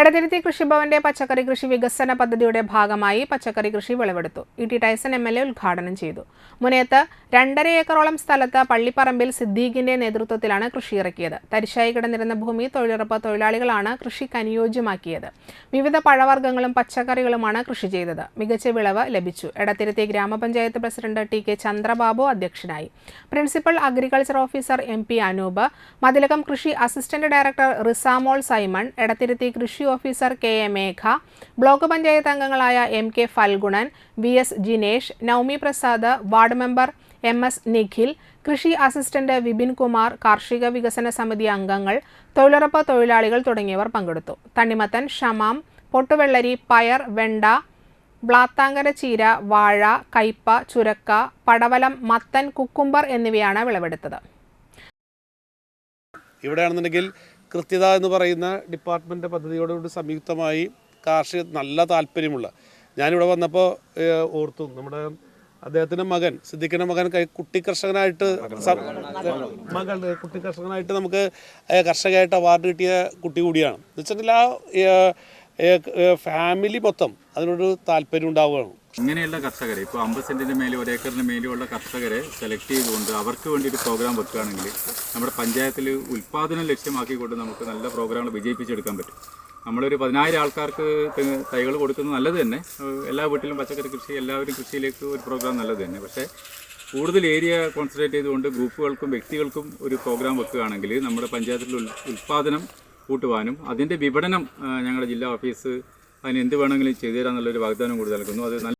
എടതിരുത്തി കൃഷിഭവന്റെ പച്ചക്കറി കൃഷി വികസന പദ്ധതിയുടെ ഭാഗമായി പച്ചക്കറി കൃഷി വിളവെടുത്തു. E T Taison M L A ഉദ്ഘാടനം ചെയ്തു. മുനയത്ത് രണ്ടര ഏക്കറോളം സ്ഥലത്ത് പള്ളിപ്പറമ്പിൽ സിദ്ദീഖിന്റെ നേതൃത്വത്തിലാണ് കൃഷി ഇറക്കിയത്. തരിശായി കിടന്നിരുന്ന ഭൂമി തൊഴിലുറപ്പ് തൊഴിലാളികളാണ് കൃഷിക്ക് അനുയോജ്യമാക്കിയത്. വിവിധ പഴവർഗങ്ങളും പച്ചക്കറികളുമാണ് കൃഷി ചെയ്തത്. മികച്ച വിളവ് ലഭിച്ചു. എടത്തിരുത്തി ഗ്രാമപഞ്ചായത്ത് പ്രസിഡന്റ് ടി കെ ചന്ദ്രബാബു അധ്യക്ഷനായി. Principal agriculture officer M P Anoop Mathilakam കൃഷി assistant director Risamol Simon Edathiruthy കൃഷി officer K A Megha block panchayat അംഗങ്ങളായ M K Phalgunan V S Jinesh Navami Prasad ward member M S Nikhil കൃഷി assistant Vipin Kumar കാർഷിക വികസന സമിതി അംഗങ്ങൾ തൊഴിലുറപ്പ് തൊഴിലാളികൾ തുടങ്ങിയവർ പങ്കെടുത്തു. തണ്ണിമത്തൻ ഷമാം പൊട്ടുവെള്ളരി പയർ വെണ്ട ബ്ലാത്താങ്കര ചീര വാഴ കയ്പ ചുരക്ക പടവലം മത്തൻ കുക്കുംബർ എന്നിവയാണ് വിളവെടുത്തത്. ഇവിടെയാണെന്നുണ്ടെങ്കിൽ കൃത്യത എന്ന് പറയുന്ന ഡിപ്പാർട്ട്മെന്റ് പദ്ധതിയോടുകൂടി സംയുക്തമായി കാർഷിക നല്ല താല്പര്യമുള്ള ഞാനിവിടെ വന്നപ്പോൾ ഓർത്തു നമ്മുടെ അദ്ദേഹത്തിന്റെ മകൻ സിദ്ദിഖിന്റെ മകൻ കൈ കുട്ടി കർഷകനായിട്ട് മകൾ കുട്ടി കർഷകനായിട്ട് നമുക്ക് കർഷകമായിട്ട് അവാർഡ് കിട്ടിയ കുട്ടി കൂടിയാണ്. എന്ന് വെച്ചിട്ടുണ്ടെങ്കിൽ ആ ഫാമിലി മൊത്തം അതിനൊരു താല്പര്യം ഉണ്ടാവുകയാണ്. ഇങ്ങനെയുള്ള കർഷകരെ ഇപ്പോൾ അമ്പത് സെന്റിന് മേലെ ഒരു ഏക്കറിന് മേലെയുള്ള കർഷകരെ സെലക്ട് ചെയ്തുകൊണ്ട് അവർക്ക് വേണ്ടി ഒരു പ്രോഗ്രാം വെക്കുകയാണെങ്കിൽ നമ്മുടെ പഞ്ചായത്തിൽ ഉൽപ്പാദനം ലക്ഷ്യമാക്കിക്കൊണ്ട് നമുക്ക് നല്ല പ്രോഗ്രാമുകൾ വിജയിപ്പിച്ചെടുക്കാൻ പറ്റും. നമ്മളൊരു പതിനായിരം ആൾക്കാർക്ക് തൈകൾ കൊടുക്കുന്നത് നല്ലത് തന്നെ. എല്ലാ വീട്ടിലും പച്ചക്കറി കൃഷി എല്ലാവരും കൃഷിയിലേക്ക് ഒരു പ്രോഗ്രാം നല്ലത് തന്നെ. പക്ഷേ കൂടുതൽ ഏരിയ കോൺസെൻട്രേറ്റ് ചെയ്തുകൊണ്ട് ഗ്രൂപ്പുകൾക്കും വ്യക്തികൾക്കും ഒരു പ്രോഗ്രാം വെക്കുകയാണെങ്കിൽ നമ്മുടെ പഞ്ചായത്തിലെ ഉൽ- ഉൽപ്പാദനം കൂട്ടുവാനും അതിന്റെ വിപണനം ഞങ്ങളുടെ ജില്ലാ ഓഫീസ് അതിന് എന്ത് വേണമെങ്കിലും ചെയ്തു തരാമെന്നുള്ളൊരു വാഗ്ദാനം കൂടി നൽകുന്നു. അത്